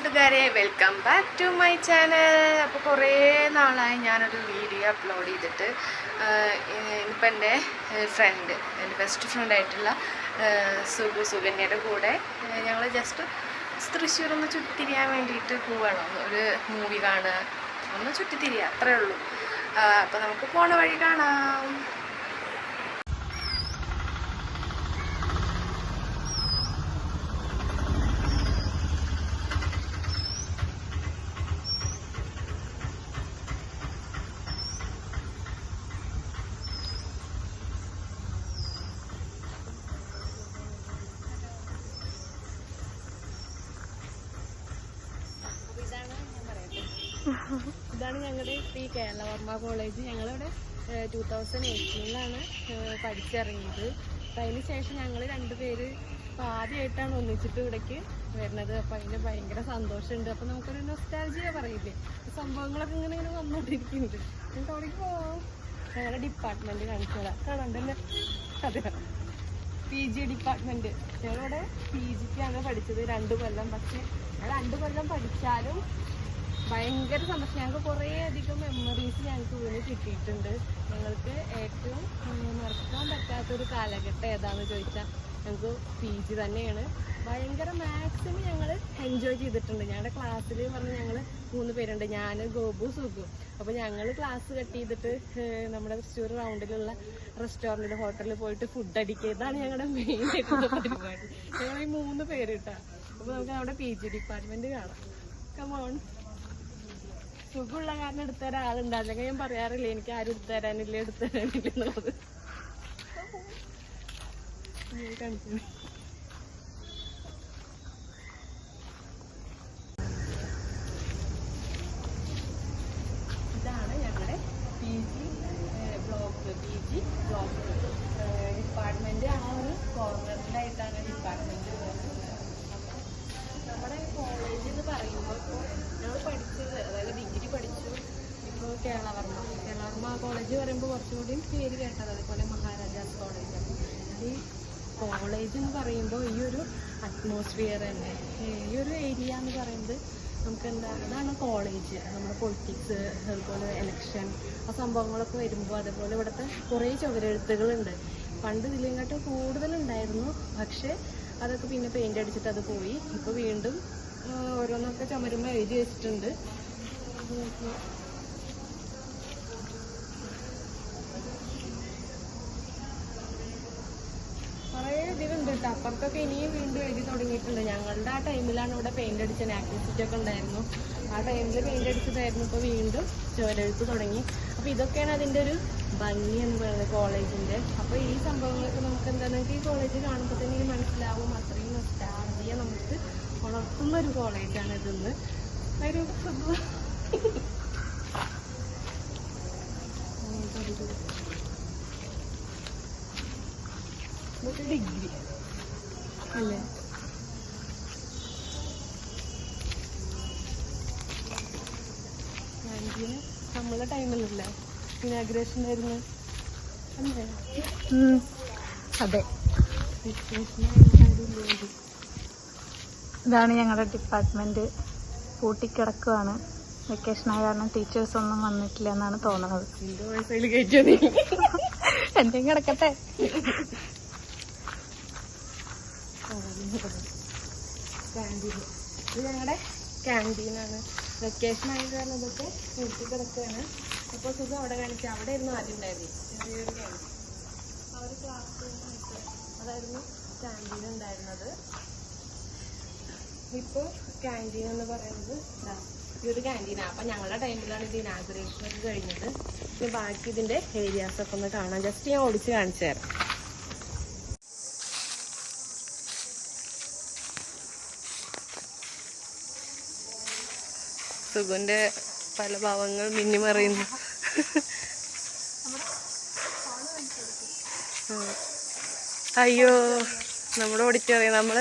കൂട്ടുകാരെ welcome back to my channel അപ്പോൾ കുറേ നാളായി ഞാനൊരു വീഡിയോ അപ്ലോഡ് ചെയ്തിട്ട്. ഇപ്പം എന്റെ ഫ്രണ്ട് എന്റെ ബെസ്റ്റ് ഫ്രണ്ടായിട്ടുള്ള സുഗു സുകന്യയുടെ കൂടെ ഞങ്ങൾ ജസ്റ്റ് തൃശ്ശൂർ ഒന്ന് ചുറ്റിരിയാൻ വേണ്ടിയിട്ട് പോവുകയാണ് ഒരു മൂവി കാണുക. ഒന്ന് ചുറ്റിത്തിരിയുക അത്രേ ഉള്ളൂ. അപ്പോൾ നമുക്ക് പോണ വഴി കാണാം. ഇതാണ് ഞങ്ങളുടെ ഈ കേരളവർമ്മ കോളേജ്. ഞങ്ങളിവിടെ ടൂ തൗസൻഡ് എയ്റ്റീനിലാണ് പഠിച്ചിറങ്ങിയത്. അപ്പം അതിന് ശേഷം ഞങ്ങൾ രണ്ടുപേര് ഇപ്പം ആദ്യമായിട്ടാണ് ഒന്നിച്ചിട്ട് ഇവിടേക്ക് വരുന്നത്. അപ്പം അതിന് ഭയങ്കര സന്തോഷമുണ്ട്. അപ്പം നമുക്കൊരു നൊസ്റ്റാലജിയ പറയില്ലേ? സംഭവങ്ങളൊക്കെ ഇങ്ങനെ ഇങ്ങനെ വന്നുകൊണ്ടിരിക്കുന്നുണ്ട് നമുക്ക് അവിടേക്ക് ഞങ്ങളുടെ ഡിപ്പാർട്ട്മെന്റ് കാണിച്ചോളാം കാണണ്ടല്ലേ അതെ. പി ജി ഡിപ്പാർട്ട്മെന്റ് ഞങ്ങളിവിടെ പി ജിക്കാണ് പഠിച്ചത്. രണ്ട് കൊല്ലം. പക്ഷേ രണ്ട് കൊല്ലം പഠിച്ചാലും ഭയങ്കര സന്തോഷം. ഞങ്ങൾക്ക് കുറേ അധികം മെമ്മറീസ് ഞങ്ങൾക്ക് ഇതിന് കിട്ടിയിട്ടുണ്ട്. ഞങ്ങൾക്ക് ഏറ്റവും മറക്കാൻ പറ്റാത്തൊരു കാലഘട്ടം ഏതാണെന്ന് ചോദിച്ചാൽ ഞങ്ങൾക്ക് പി ജി തന്നെയാണ്. ഭയങ്കര മാക്സിമം ഞങ്ങൾ എൻജോയ് ചെയ്തിട്ടുണ്ട്. ഞങ്ങളുടെ ക്ലാസ്സിൽ പറഞ്ഞ് ഞങ്ങൾ മൂന്ന് പേരുണ്ട്. ഞാൻ ഗോപു സുഗു അപ്പോൾ ഞങ്ങൾ ക്ലാസ് കട്ട് ചെയ്തിട്ട് നമ്മുടെ തൃശ്ശൂർ റൗണ്ടിലുള്ള റെസ്റ്റോറന്റിൽ ഹോട്ടലിൽ പോയിട്ട് ഫുഡ് അടിക്കുക ഇതാണ് ഞങ്ങളുടെ മെയിൻ ആയിട്ടുള്ള പരിപാടി. ഞങ്ങൾ ഈ മൂന്ന് പേര് കേട്ടോ അപ്പോൾ നമുക്ക് നമ്മുടെ പി ജി ഡിപ്പാർട്ട്മെന്റ് കാണാം കമോൺ സുഖമുള്ള കാരണം എടുത്തു തരാൻ അല്ലെങ്കിൽ ഞാൻ പറയാറില്ല എനിക്ക് ആരും എടുത്തു തരാനില്ല എടുത്തു തരാനില്ല എന്നുള്ളത് ഞാൻ കാണിച്ചു ഇതാണ് ഞങ്ങളുടെ P G block P G block department ആ ഒരു കോർണറിലായിട്ടാണ് ഡിപ്പാർട്ട്മെന്റ് നമ്മുടെ കോളേജ് എന്ന് പറയുമ്പോൾ ഇപ്പോൾ ഞങ്ങൾ പഠിച്ചത് അതായത് ഡിഗ്രി പഠിച്ചു ഇപ്പോൾ കേരളവർമ്മ കേരളവർമ്മ കോളേജ് പറയുമ്പോൾ കുറച്ചുകൂടി പേര് കേട്ടത് അതുപോലെ മഹാരാജാസ് കോളേജ് ഈ കോളേജ് എന്ന് പറയുമ്പോൾ ഈ ഒരു അറ്റ്മോസ്ഫിയർ തന്നെ. ഈ ഒരു ഏരിയ എന്ന് പറയുന്നത് നമുക്ക് എന്താ അതാണ് കോളേജ് നമ്മുടെ പൊളിറ്റിക്സ് അതുപോലെ എലക്ഷൻ ആ സംഭവങ്ങളൊക്കെ വരുമ്പോൾ അതേപോലെ ഇവിടുത്തെ കുറേ ചുവരെഴുത്തുകളുണ്ട്. പണ്ട് ഇതിലിങ്ങോട്ട് കൂടുതലുണ്ടായിരുന്നു. പക്ഷേ അതൊക്കെ പിന്നെ പെയിന്റ് അടിച്ചിട്ട് അത് പോയി. ഇപ്പോൾ വീണ്ടും ഓരോന്നൊക്കെ ചുമരുമ്പോൾ എഴുതി വെച്ചിട്ടുണ്ട് കുറേ കേട്ടോ അപ്പുറത്തൊക്കെ ഇനിയും വീണ്ടും എഴുതി തുടങ്ങിയിട്ടുണ്ട്. ഞങ്ങളുടെ ആ ടൈമിലാണ് ഇവിടെ പെയിന്റ് അടിച്ച ആക്ടിവിറ്റി ഒക്കെ ഉണ്ടായിരുന്നു. ആ ടൈമിൽ പെയിന്റ് അടിച്ചതായിരുന്നു. ഇപ്പോൾ വീണ്ടും ചുവരെഴുത്ത് തുടങ്ങി. അപ്പോൾ ഇതൊക്കെയാണ് അതിന്റെ ഒരു ഭംഗി എന്ന് പറയുന്നത് കോളേജിന്റെ. അപ്പോൾ ഈ സംഭവങ്ങളൊക്കെ നമുക്ക് എന്താണെന്ന് ഈ കോളേജ് കാണുമ്പോൾ തന്നെ മനസ്സിലാവും. അത്രയും നൊസ്റ്റാൾജിയ നമുക്ക് ഉണർത്തുന്ന ഒരു കോളേജാണ് ഇതെന്ന്. ഒരു ഡിഗ്രി അല്ലേ? ക്യാന്റീന് നമ്മളെ ടൈമിലല്ലേ ഇനാഗ്രേഷൻ ആയിരുന്നു. അല്ലേ? അതെ. ഇതാണ് ഞങ്ങളുടെ ഡിപ്പാർട്ട്മെന്റ് പൂട്ടിക്കിടക്കുവാണ്. വെക്കേഷൻ ആയ കാരണം ടീച്ചേഴ്സ് ഒന്നും വന്നിട്ടില്ല എന്നാണ് തോന്നുന്നത് എന്റെ കയറ്റിയോ നീ? എന്തെങ്കിലും കിടക്കട്ടെ ക്യാന്റീൻ ഇത് ഞങ്ങളുടെ ക്യാന്റീനാണ്. വെക്കേഷൻ ആയത് കാരണം ഇതൊക്കെ നിർത്തി കിടക്കുകയാണ് അപ്പോൾ സുഖം അവിടെ കാണിച്ചു അവിടെ ഇരുന്ന് ആദ്യം ഉണ്ടായിരുന്നു ചെറിയൊരു ക്യാന്റീൻ ആ ഒരു ക്ലാസ് റൂമായിട്ട് അതായിരുന്നു ക്യാന്റീൻ ഉണ്ടായിരുന്നത്. ഇപ്പോൾ ക്യാന്റീൻ എന്ന് പറയുന്നത് ഇതാ ഈ ഒരു ക്യാന്റീനാണ് അപ്പം ഞങ്ങളുടെ ടൈമിലാണ് ഇത് ഇനാഗുറേഷൻ ഒക്കെ കഴിഞ്ഞത്. ഇനി ബാക്കി ഇതിന്റെ ഏരിയാസ് ഒക്കെ ഒന്ന് കാണാം. ജസ്റ്റ് ഞാൻ ഓടിച്ച് കാണിച്ചു തരാം. സുഗുന്റെ പല ഭാവങ്ങൾ മിന്നിമറിയുന്നു. അയ്യോ നമ്മുടെ ഓഡിറ്റോറിയം നമ്മൾ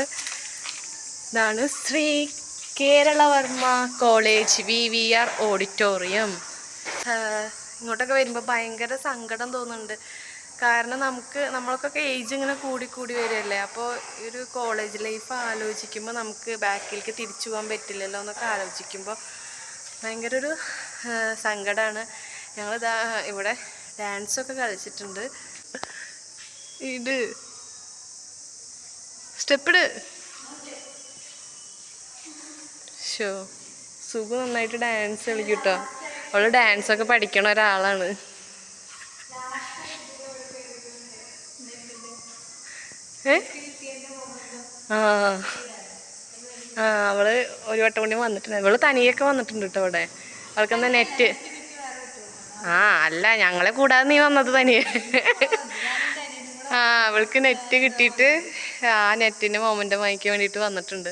ഇതാണ് Sree Kerala Varma college V V R auditorium ഇങ്ങോട്ടൊക്കെ വരുമ്പോൾ ഭയങ്കര സങ്കടം തോന്നുന്നുണ്ട്. കാരണം നമുക്ക് നമ്മൾക്കൊക്കെ ഏജ് ഇങ്ങനെ കൂടി കൂടി വരികയല്ലേ? അപ്പോൾ ഒരു കോളേജ് ലൈഫ് ആലോചിക്കുമ്പോൾ നമുക്ക് ബാക്കിലേക്ക് തിരിച്ചു പോകാൻ പറ്റില്ലല്ലോ എന്നൊക്കെ ആലോചിക്കുമ്പോൾ ഭയങ്കര ഒരു സങ്കടമാണ് ഞങ്ങൾ ഇവിടെ ഡാൻസൊക്കെ കളിച്ചിട്ടുണ്ട്. ഇത്. സ്റ്റെപ്പിട്. ഷോ സുഖ നന്നായിട്ട് ഡാൻസ് കളിക്കും കേട്ടോ അവൾ ഡാൻസൊക്കെ പഠിക്കണ ഒരാളാണ്. ഏ? ആ. അവൾ ഒരു വട്ടം കൂടി വന്നിട്ടുണ്ട്. അവൾ തനിയൊക്കെ വന്നിട്ടുണ്ട് കേട്ടോ ഇവിടെ. അവൾക്കെന്താ നെറ്റ്? ആ അല്ല ഞങ്ങളെ കൂടാതെ നീ വന്നത് തനിയെ. ആ അവൾക്ക് നെറ്റ് കിട്ടിയിട്ട് ആ നെറ്റിന് മൊമെന്റ് വാങ്ങിക്കാൻ വേണ്ടിയിട്ട് വന്നിട്ടുണ്ട്.